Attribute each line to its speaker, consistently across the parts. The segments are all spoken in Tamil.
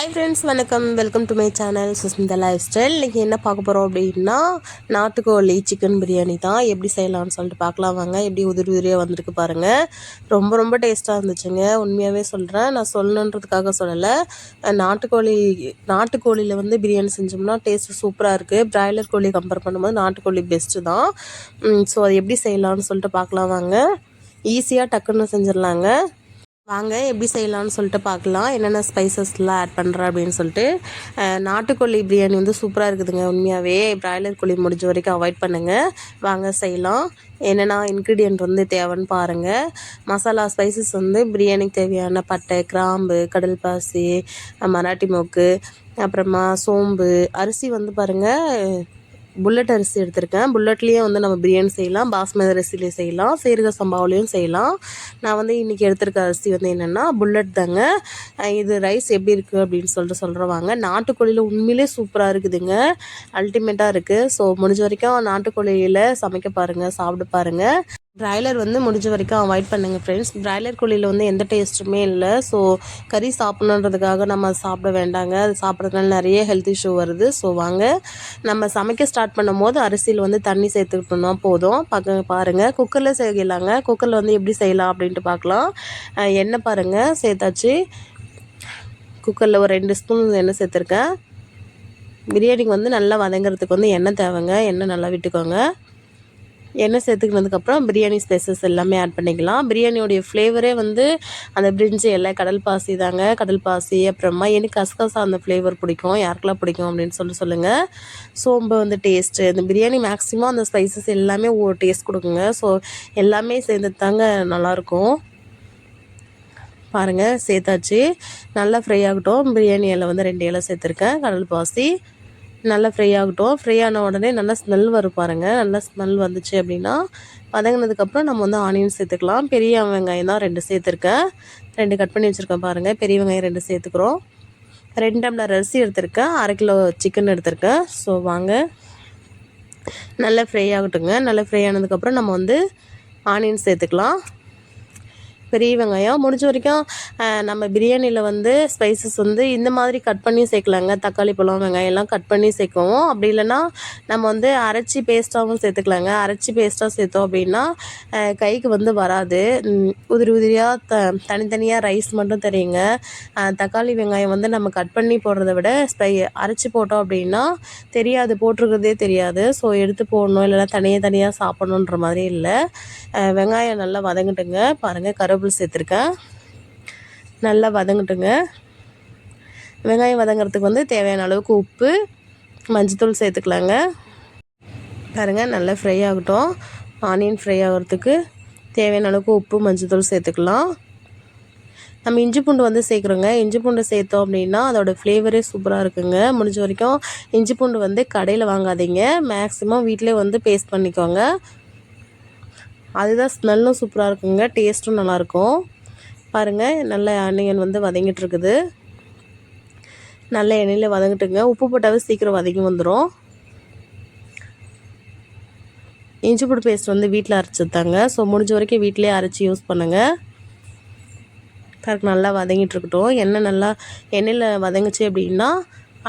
Speaker 1: ஹாய் ஃப்ரெண்ட்ஸ் வணக்கம். Welcome to my channel Sushmita lifestyle இன்றைக்கி என்ன பார்க்க போகிறோம் அப்படின்னா நாட்டுக்கோழி சிக்கன் பிரியாணி தான். எப்படி செய்யலாம்னு சொல்லிட்டு பார்க்கலாம் வாங்க. எப்படி உதிரி உதிரியாக வந்திருக்கு பாருங்கள் ரொம்ப ரொம்ப டேஸ்ட்டாக இருந்துச்சுங்க. உண்மையாகவே சொல்கிறேன் நான் சொல்லணுன்றதுக்காக சொல்லலை. நாட்டுக்கோழி நாட்டுக்கோழியில் வந்து பிரியாணி செஞ்சோம்னா டேஸ்ட்டு சூப்பராக இருக்குது பிராய்லர் கோழி கம்பேர் பண்ணும்போது நாட்டுக்கோழி பெஸ்ட்டு தான். ஸோ அது எப்படி செய்யலாம்னு சொல்லிட்டு பார்க்கலாம் வாங்க. ஈஸியாக டக்குன்னு செஞ்சிடலாங்க. வாங்க எப்படி செய்யலாம்னு சொல்லிட்டு பார்க்கலாம். என்னென்ன ஸ்பைசஸ்லாம் ஆட் பண்ணுறேன் அப்படின்னு சொல்லிட்டு நாட்டுக்கோழி பிரியாணி வந்து சூப்பராக இருக்குதுங்க. உண்மையாகவே பிராய்லர் கோழி முடிஞ்ச வரைக்கும் அவாய்ட் பண்ணுங்கள் வாங்க செய்யலாம். என்னென்ன இன்க்ரீடியன்ட் வந்து தேவைன்னு பாருங்கள் மசாலா ஸ்பைசஸ் வந்து பிரியாணிக்கு தேவையான பட்டை கிராம்பு கடல் பாசி மராட்டி மோக்கு அப்புறமா சோம்பு அரிசி வந்து பாருங்கள் புல்லட் அரிசி எடுத்திருக்கேன். புல்லட்லேயே வந்து நம்ம பிரியாணி செய்யலாம். பாஸ்மதி அரிசிலையும் செய்யலாம். சீரக சம்பாவிலையும் செய்யலாம். நான் வந்து இன்றைக்கி எடுத்திருக்க அரிசி வந்து என்னென்னா புல்லட் தாங்க. இது ரைஸ் எப்படி இருக்குது அப்படின்னு சொல்லிட்டு சொல்கிறவாங்க நாட்டுக்கோழியில் உண்மையிலே சூப்பராக இருக்குதுங்க. அல்டிமேட்டாக இருக்குது ஸோ முடிஞ்ச வரைக்கும் நாட்டுக்கோழியில் சமைக்க பாருங்கள் சாப்பிட பாருங்கள் பிராய்லர் வந்து முடிஞ்ச வரைக்கும் அவாய்ட் பண்ணுங்கள் ஃப்ரெண்ட்ஸ் பிராய்லர் கோழியில் வந்து எந்த டேஸ்ட்டுமே இல்லை. ஸோ கறி சாப்பிட்ணுன்றதுக்காக நம்ம சாப்பிட வேண்டாங்க. அது சாப்பிட்றதுனால நிறைய ஹெல்த் இஷ்யூ வருது. ஸோ வாங்க. நம்ம சமைக்க ஸ்டார்ட் பண்ணும்போது அரிசியில் வந்து தண்ணி சேர்த்துக்கிட்டோம்னா போதும். பார்க்க பாருங்கள் குக்கரில் செய்யலாங்க. குக்கரில் வந்து எப்படி செய்யலாம் அப்படின்ட்டு பார்க்கலாம். எண்ணெய் பாருங்கள் சேர்த்தாச்சு. குக்கரில் ஒரு ரெண்டு ஸ்பூன் எண்ணெய் சேர்த்துருக்கேன். பிரியாணிக்கு வந்து நல்லா வதங்குறதுக்கு வந்து எண்ணெய் தேவைங்க. எண்ணெய் நல்லா விட்டுக்கோங்க. எண்ணெய் சேர்த்துக்கினதுக்கப்புறம் பிரியாணி ஸ்பைசஸ் எல்லாமே ஆட் பண்ணிக்கலாம். பிரியாணியோடைய ஃப்ளேவரே வந்து அந்த பிரிஞ்சி எல்லாம் கடல் பாசி தாங்க. கடல் பாசி அப்புறமா எனக்கு கசகசா அந்த ஃப்ளேவர் பிடிக்கும். யாருக்கெல்லாம் பிடிக்கும் அப்படின்னு சொல்லி சொல்லுங்கள் சோம்பு வந்து டேஸ்ட்டு இந்த பிரியாணி மேக்ஸிமம் அந்த ஸ்பைசஸ் எல்லாமே ஒரு டேஸ்ட் கொடுக்குங்க. ஸோ எல்லாமே சேர்ந்து தாங்க நல்லாயிருக்கும். பாருங்கள் சேர்த்தாச்சு. நல்லா ஃப்ரை ஆகட்டும். பிரியாணி இலை வந்து ரெண்டு இலை சேர்த்துருக்கேன். கடல் பாசி நல்லா ஃப்ரை ஆகட்டும். ஃப்ரை ஆன உடனே நல்லா ஸ்மெல் வரும் பாருங்கள் நல்லா ஸ்மெல் வந்துச்சு அப்படின்னா வதங்கினதுக்கப்புறம் நம்ம வந்து ஆனியன் சேர்த்துக்கலாம். பெரிய வெங்காயம் தான் ரெண்டு சேர்த்துருக்கேன். ரெண்டு கட் பண்ணி வச்சுருக்கேன் பாருங்கள் பெரிய வெங்காயம் ரெண்டு சேர்த்துக்கிறோம். ரெண்டு டம்ளர் அரிசி எடுத்திருக்கேன். அரை கிலோ சிக்கன் எடுத்திருக்கேன். ஸோ வாங்க. நல்லா ஃப்ரை ஆகட்டுங்க. நல்லா ஃப்ரை ஆனதுக்கப்புறம் நம்ம வந்து ஆனியன் சேர்த்துக்கலாம். பெரிய வெங்காயம். முடிஞ்ச வரைக்கும் நம்ம பிரியாணியில் வந்து ஸ்பைசஸ் வந்து இந்த மாதிரி கட் பண்ணி சேர்க்கலாங்க. தக்காளி பழம் வெங்காயம் எல்லாம் கட் பண்ணி சேர்க்கவும். அப்படி இல்லைன்னா நம்ம வந்து அரைச்சி பேஸ்ட்டாகவும் சேர்த்துக்கலாங்க. அரைச்சி பேஸ்ட்டாக சேர்த்தோம் அப்படின்னா கைக்கு வந்து வராது. உதிரி உதிரியாக த தனித்தனியாக ரைஸ் மட்டும் தெரியுங்க. தக்காளி வெங்காயம் வந்து நம்ம கட் பண்ணி போடுறத விட ஸ்பை அரைச்சி போட்டோம் அப்படின்னா தெரியாது. போட்டிருக்கிறதே தெரியாது. ஸோ எடுத்து போடணும். இல்லைன்னா தனியாக தனியாக சாப்பிடணுன்ற மாதிரி இல்லை. வெங்காயம் நல்லா வதங்கட்டுங்க. பாருங்கள் கருவேப்பிலை சேர்த்துருக்கேன் நல்லா வதங்கட்டுங்க. வெங்காயம் வதங்குறதுக்கு வந்து தேவையான அளவுக்கு உப்பு மஞ்சத்தூள் சேர்த்துக்கலாங்க. பாருங்க நல்லா ஃப்ரை ஆகட்டும். ஆனியன் ஃப்ரை ஆகிறதுக்கு தேவையான அளவுக்கு உப்பு மஞ்சத்தூள் சேர்த்துக்கலாம். நம்ம இஞ்சி பூண்டு வந்து சேர்க்குறோங்க. இஞ்சி பூண்டு சேர்த்தோம் அப்படின்னா அதோடய ஃப்ளேவரே சூப்பராக இருக்குங்க. முடிஞ்ச வரைக்கும் இஞ்சி பூண்டு வந்து கடையில் வாங்காதீங்க. மேக்ஸிமம் வீட்டிலே வந்து பேஸ்ட் பண்ணிக்கோங்க. அதுதான் ஸ்மெல்லும் சூப்பராக இருக்குங்க டேஸ்ட்டும் நல்லாயிருக்கும். பாருங்கள் நல்ல ஆனியன் வந்து வதங்கிட்டு இருக்குது நல்ல எண்ணெயில் வதங்கிட்டுங்க. உப்பு போட்டாவே சீக்கிரம் வதங்கி வந்துடும் இஞ்சி பூண்டு பேஸ்ட் வந்து வீட்டில் அரைச்சதாங்க ஸோ முடிஞ்ச வரைக்கும் வீட்டிலே அரைச்சி யூஸ் பண்ணுங்கள் கரெக்ட் நல்லா வதங்கிட்டு இருக்கட்டும் எண்ணெய் நல்லா எண்ணெயில் வதங்குச்சு அப்படின்னா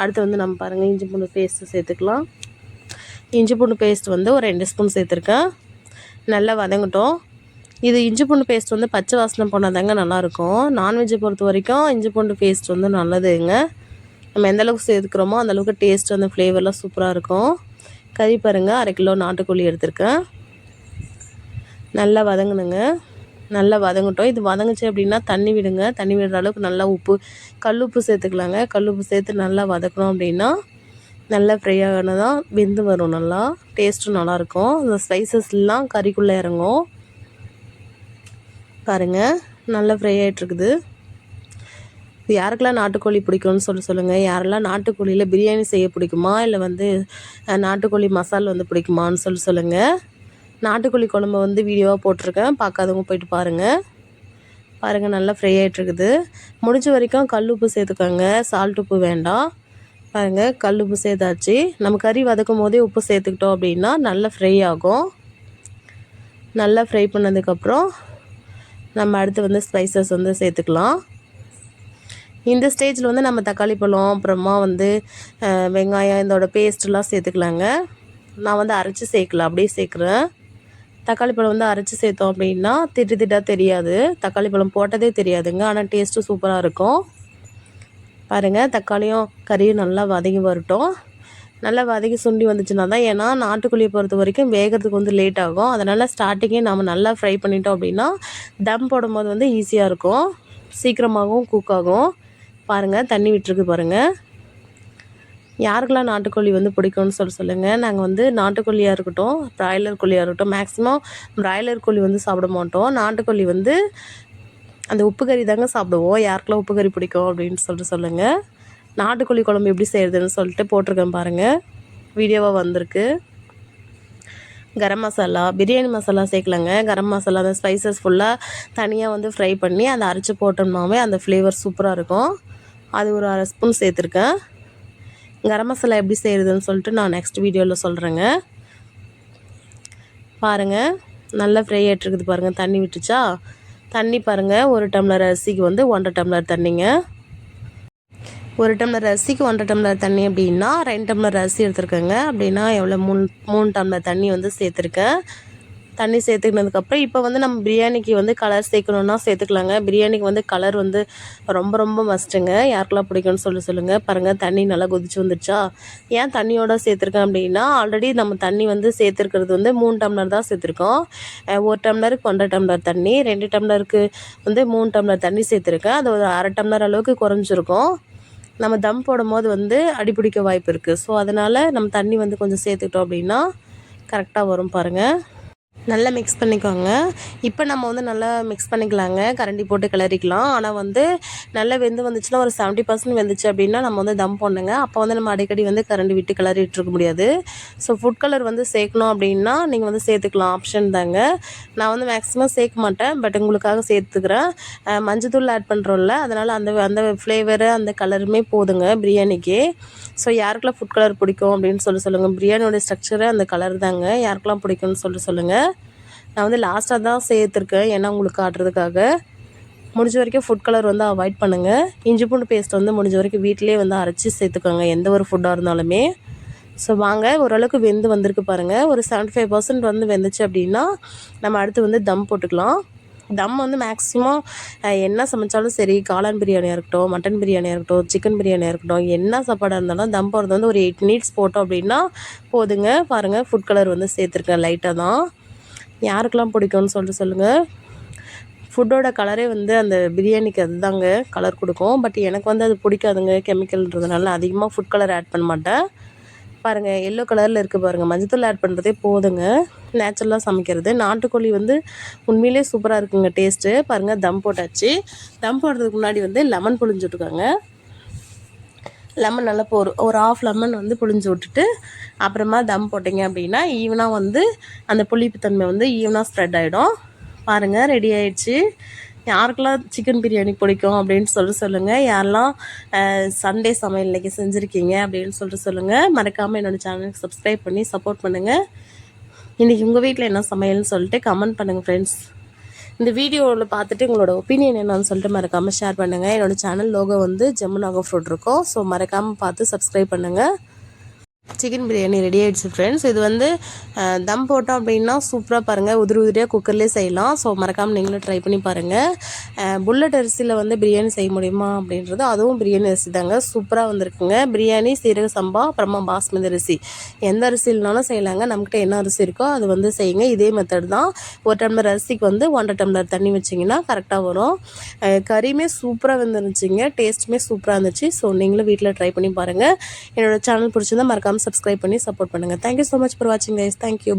Speaker 1: அடுத்து வந்து நம்ம பாருங்கள் இஞ்சி பூண்டு பேஸ்ட்டு சேர்த்துக்கலாம். இஞ்சி பூண்டு பேஸ்ட் வந்து ஒரு ரெண்டு ஸ்பூன் சேர்த்துருக்கேன். நல்லா வதங்கட்டும். இது இஞ்சி பூண்டு பேஸ்ட் வந்து பச்சை வாசனை போனால் தாங்க நல்லாயிருக்கும். நான்வெஜ்ஜை பொறுத்த வரைக்கும் இஞ்சி பூண்டு பேஸ்ட் வந்து நல்லதுங்க. நம்ம எந்த அளவுக்கு சேர்த்துக்கிறோமோ அந்தளவுக்கு டேஸ்ட் அந்த ஃப்ளேவர்லாம் சூப்பராக இருக்கும். கறி பாருங்கள் அரை கிலோ நாட்டுக்கோழி எடுத்திருக்கேன். நல்லா வதங்கணுங்க நல்லா வதங்கட்டும். இது வதங்குச்சு அப்படின்னா தண்ணி விடுங்க. தண்ணி விடுற அளவுக்கு நல்லா உப்பு கல் உப்பு சேர்த்துக்கலாங்க. கல் உப்பு சேர்த்து நல்லா வதக்கணும் அப்படின்னா நல்லா ஃப்ரை ஆகினதான் வெந்து வரும் நல்லா. டேஸ்ட்டும் நல்லாயிருக்கும் இந்த ஸ்பைசஸ்லாம் கறிக்குள்ளே இறங்கும். பாருங்கள் நல்லா ஃப்ரை ஆகிட்டுருக்குது இது யாருக்கெல்லாம் நாட்டுக்கோழி பிடிக்கும்னு சொல்லி சொல்லுங்கள் யாரெல்லாம் நாட்டுக்கோழியில் பிரியாணி செய்ய பிடிக்குமா? இல்லை வந்து நாட்டுக்கோழி மசால் வந்து பிடிக்குமான்னு சொல்லி சொல்லுங்கள் நாட்டுக்கோழி குழம்பு வந்து வீடியோவாக போட்டிருக்கேன். பார்க்காதவங்க போயிட்டு பாருங்கள் பாருங்கள் நல்லா ஃப்ரை ஆகிட்டுருக்குது முடிஞ்ச வரைக்கும் கல் உப்பு சேர்த்துக்கோங்க. சால்ட் உப்பு வேண்டாம். பாருங்கள் கல் உப்பு சேர்த்தாச்சு. நம்ம கறி வதக்கும் போதே உப்பு சேர்த்துக்கிட்டோம் அப்படின்னா நல்லா ஃப்ரை ஆகும். நல்லா ஃப்ரை பண்ணதுக்கப்புறம் நம்ம அடுத்து வந்து ஸ்பைசஸ் வந்து சேர்த்துக்கலாம். இந்த ஸ்டேஜில் வந்து நம்ம தக்காளி பழம் அப்புறமா வந்து வெங்காயம் இதோட பேஸ்ட்லாம் சேர்த்துக்கலாங்க. நான் வந்து அரைச்சி சேர்க்கல அப்படியே சேர்க்குறேன். தக்காளி பழம் வந்து அரைச்சி சேர்த்தோம் அப்படின்னா திட்டு திட்டாக தெரியாது. தக்காளி பழம் போட்டதே தெரியாதுங்க ஆனால் டேஸ்ட்டு சூப்பராக இருக்கும். பாருங்கள் தக்காளியும் கறியும் நல்லா வதங்கி வரட்டும். நல்லா வதக்கி சுண்டி வந்துச்சுன்னா தான் ஏன்னா நாட்டுக்கோழியை பொறுத்த வரைக்கும் வேகிறதுக்கு வந்து லேட் ஆகும். அதனால் ஸ்டார்டிங்கே நம்ம நல்லா ஃப்ரை பண்ணிட்டோம் அப்படின்னா தம் போடும்போது வந்து ஈஸியாக இருக்கும். சீக்கிரமாகவும் குக் ஆகும். பாருங்கள் தண்ணி விட்டுருக்கு பாருங்கள் யாருக்கெல்லாம் நாட்டுக்கோழி வந்து பிடிக்கும்னு சொல்லி சொல்லுங்கள் நாங்கள் வந்து நாட்டுக்கோழியாக இருக்கட்டும் பிராய்லர் கோழியாக இருக்கட்டும் மேக்ஸிமம் பிராய்லர் கோழி வந்து சாப்பிட மாட்டோம். நாட்டுக்கோழி வந்து அந்த உப்பு கறி தாங்க சாப்பிடுவோம். யாருக்கெல்லாம் உப்பு கறி பிடிக்கும் அப்படின்னு சொல்லிட்டு சொல்லுங்கள் நாட்டுக்கோழி குழம்பு எப்படி செய்கிறதுன்னு சொல்லிட்டு போட்டிருக்கேன் பாருங்கள் வீடியோவாக வந்திருக்கு. கரம் மசாலா பிரியாணி மசாலா சேர்க்கலங்க. கரம் மசாலா அந்த ஸ்பைசஸ் ஃபுல்லாக தனியாக வந்து ஃப்ரை பண்ணி அதை அரைச்சி போட்டோம்னாவே அந்த ஃப்ளேவர் சூப்பராக இருக்கும். அது ஒரு அரை ஸ்பூன் சேர்த்துருக்கேன். கரம் மசாலா எப்படி செய்கிறதுன்னு சொல்லிட்டு நான் நெக்ஸ்ட் வீடியோவில் சொல்கிறேங்க பாருங்கள் நல்லா ஃப்ரை ஆகிட்டுருக்குது பாருங்கள் தண்ணி விட்டுச்சா? தண்ணி பாருங்கள் ஒரு டம்ளர் அரிசிக்கு வந்து ஒன்றரை டம்ளர் தண்ணிங்க. ஒரு டம்ளர் அரிசிக்கு ஒன்றரை டம்ளர் தண்ணி அப்படின்னா ரெண்டு டம்ளர் அரிசி எடுத்துருக்கேங்க. அப்படின்னா எவ்வளோ மூணு மூணு டம்ளர் தண்ணி வந்து சேர்த்துருக்கேன். தண்ணி சேர்த்துக்கினதுக்கப்புறம் இப்போ வந்து நம்ம பிரியாணிக்கு வந்து கலர் சேர்க்கணுன்னா சேர்த்துக்கலாங்க. பிரியாணிக்கு வந்து கலர் வந்து ரொம்ப ரொம்ப மஸ்ட்டுங்க யாருக்கெல்லாம் பிடிக்கும்னு சொல்லி சொல்லுங்கள் பாருங்கள் தண்ணி நல்லா கொதிச்சு வந்துடுச்சா ஏன் தண்ணியோட சேர்த்துருக்கேன் அப்படின்னா ஆல்ரெடி நம்ம தண்ணி வந்து சேர்த்துருக்கிறது வந்து மூணு டம்ளர் தான் சேர்த்துருக்கோம். ஒரு டம்ளருக்கு ஒன்றரை டம்ளர் தண்ணி ரெண்டு டம்ளருக்கு வந்து மூணு டம்ளர் தண்ணி சேர்த்துருக்கேன். அது ஒரு அரை டம்ளர் அளவுக்கு குறைஞ்சிருக்கும். நம்ம தம் போடும்போது வந்து அடிப்பிடிக்க வாய்ப்பு இருக்குது ஸோ அதனால் நம்ம தண்ணி வந்து கொஞ்சம் சேர்த்துக்கிட்டோம் அப்படின்னா கரெக்டாக வரும் பாருங்கள் நல்லா மிக்ஸ் பண்ணிக்கோங்க. இப்போ நம்ம வந்து நல்லா மிக்ஸ் பண்ணிக்கலாங்க. கரண்டி போட்டு கிளறிக்கலாம். ஆனால் வந்து நல்லா வெந்து வந்துச்சுன்னா ஒரு செவன்ட்டி பர்சன்ட் வெந்துச்சு அப்படின்னா நம்ம வந்து தம் போடணுங்க அப்போ வந்து நம்ம அடிக்கடி வந்து கரண்டி விட்டு கிளறிட்டு இருக்க முடியாது. ஸோ ஃபுட் கலர் வந்து சேர்க்கணும் அப்படின்னா நீங்கள் வந்து சேர்த்துக்கலாம். ஆப்ஷன் தாங்க. நான் வந்து மேக்ஸிமம் சேர்க்க மாட்டேன். பட் உங்களுக்காக சேர்த்துக்கிறேன். மஞ்சள் மஞ்சத்தூள் ஆட் பண்ணுறோம்ல அதனால் அந்த அந்த ஃப்ளேவரு அந்த கலருமே போதுங்க. பிரியாணிக்கு. ஸோ யாருக்கெல்லாம் ஃபுட் கலர் பிடிக்கும் அப்படின்னு சொல்லி சொல்லுங்கள் பிரியாணியோட ஸ்ட்ரக்சரு அந்த கலர் தாங்க. யாருக்கெல்லாம் பிடிக்கும்னு சொல்லி சொல்லுங்கள் நான் வந்து லாஸ்ட்டாக தான் சேர்த்துருக்கேன். ஏன்னா உங்களுக்கு காட்டுறதுக்காக. முடிஞ்ச வரைக்கும் ஃபுட் கலர் வந்து அவாய்ட் பண்ணுங்கள் இஞ்சி பூண்டு பேஸ்ட் வந்து முடிஞ்ச வரைக்கும் வீட்டிலே வந்து அரைச்சி சேர்த்துக்கோங்க. எந்த ஒரு ஃபுட்டாக இருந்தாலுமே. ஸோ வாங்க. ஓரளவுக்கு வெந்து வந்திருக்கு பாருங்கள் ஒரு செவன்ட்டி ஃபைவ் பர்சன்ட் வந்து வெந்துச்சு அப்படின்னா நம்ம அடுத்து வந்து தம் போட்டுக்கலாம். தம் வந்து மேக்ஸிமம் என்ன சமைச்சாலும் சரி காளான் பிரியாணியாக இருக்கட்டும் மட்டன் பிரியாணியாக இருக்கட்டும் சிக்கன் பிரியாணியாக இருக்கட்டும் என்ன சாப்பாடாக இருந்தாலும் தம் போடுறது வந்து ஒரு எயிட் மினிட்ஸ் போட்டோம் அப்படின்னா போதுங்க. பாருங்கள் ஃபுட் கலர் வந்து சேர்த்துருக்கேன் லைட்டாக தான். யாருக்கெல்லாம் பிடிக்கும்னு சொல்லிட்டு சொல்லுங்கள் ஃபுட்டோட கலரே வந்து அந்த பிரியாணிக்கு அதுதாங்க கலர் கொடுக்கும். பட் எனக்கு வந்து அது பிடிக்காதுங்க கெமிக்கல்ன்றதுனால அதிகமாக ஃபுட் கலர் ஆட் பண்ண மாட்டேன். பாருங்கள் எல்லோ கலரில் இருக்குது பாருங்கள் மஞ்சத்தூள் ஆட் பண்ணுறதே போதுங்க. நேச்சுரலாக சமைக்கிறது. நாட்டுக்கோழி வந்து உண்மையிலே சூப்பராக இருக்குங்க டேஸ்ட்டு பாருங்கள் தம் போட்டாச்சு. தம் போடுறதுக்கு முன்னாடி வந்து லெமன் புழிஞ்சு விட்டுருக்காங்க லெமன் நல்லா இப்போ ஒரு ஒரு ஆஃப் லெமன் வந்து புழிஞ்சு விட்டுட்டு அப்புறமா தம் போட்டிங்க அப்படின்னா ஈவனாக வந்து அந்த புளிப்புத்தன்மை வந்து ஈவனாக ஸ்ப்ரெட் ஆகிடும் பாருங்கள் ரெடி ஆயிடுச்சு. யாருக்கெல்லாம் சிக்கன் பிரியாணி பிடிக்கும் அப்படின்னு சொல்லிட்டு சொல்லுங்கள் யாரெல்லாம் சண்டே சமையல் இன்றைக்கி செஞ்சுருக்கீங்க அப்படின்னு சொல்லிட்டு சொல்லுங்கள் மறக்காமல் என்னோடய சேனலுக்கு சப்ஸ்கிரைப் பண்ணி சப்போர்ட் பண்ணுங்கள் இன்றைக்கி உங்கள் வீட்டில் என்ன சமையல்னு சொல்லிட்டு கமெண்ட் பண்ணுங்கள் ஃப்ரெண்ட்ஸ் இந்த வீடியோவில் பார்த்துட்டு உங்களோட ஒப்பீனியன் என்னன்னு சொல்லிட்டு மறக்காமல் ஷேர் பண்ணுங்கள் என்னோடய சேனல் லோகோ வந்து ஜெமுனாகோ ஃப்ரூட் இருக்கும். ஸோ மறக்காமல் பார்த்து சப்ஸ்கிரைப் பண்ணுங்கள் சிக்கன் பிரியாணி ரெடி ஆகிடுச்சு ஃப்ரெண்ட்ஸ் இது வந்து தம் போட்டோம் அப்படின்னா சூப்பராக பாருங்கள் உதிரி உதிரியாக குக்கர்லேயே செய்யலாம். ஸோ மறக்காமல் நீங்களும் ட்ரை பண்ணி பாருங்கள் புல்லட் அரிசியில் வந்து பிரியாணி செய்ய முடியுமா அப்படின்றது அதுவும் பிரியாணி அரிசி தாங்க. சூப்பராக வந்திருக்குங்க. பிரியாணி சீரக சம்பா அப்புறமா பாஸ்மதி அரிசி. எந்த அரிசியிலனாலும் செய்யலாங்க. நம்மக்கிட்ட என்ன அரிசி இருக்கோ அது வந்து செய்யுங்க. இதே மெத்தட் தான். ஒரு டம்ளர் அரிசிக்கு வந்து ஒன்றரை டம்ளர் தண்ணி வச்சிங்கன்னா கரெக்டாக வரும். கறியுமே சூப்பராக வந்துருந்துச்சிங்க. டேஸ்ட்டுமே சூப்பராக இருந்துச்சு. ஸோ நீங்களும் வீட்டில் ட்ரை பண்ணி பாருங்கள் என்னோடய சேனல் பிடிச்சிருந்தா மறக்காமல் சப்ஸ்கிரைப் பண்ணி சப்போர்ட் பண்ணுங்கள் thank you so much for வாட்சிங் கைஸ் தேங்க்யூ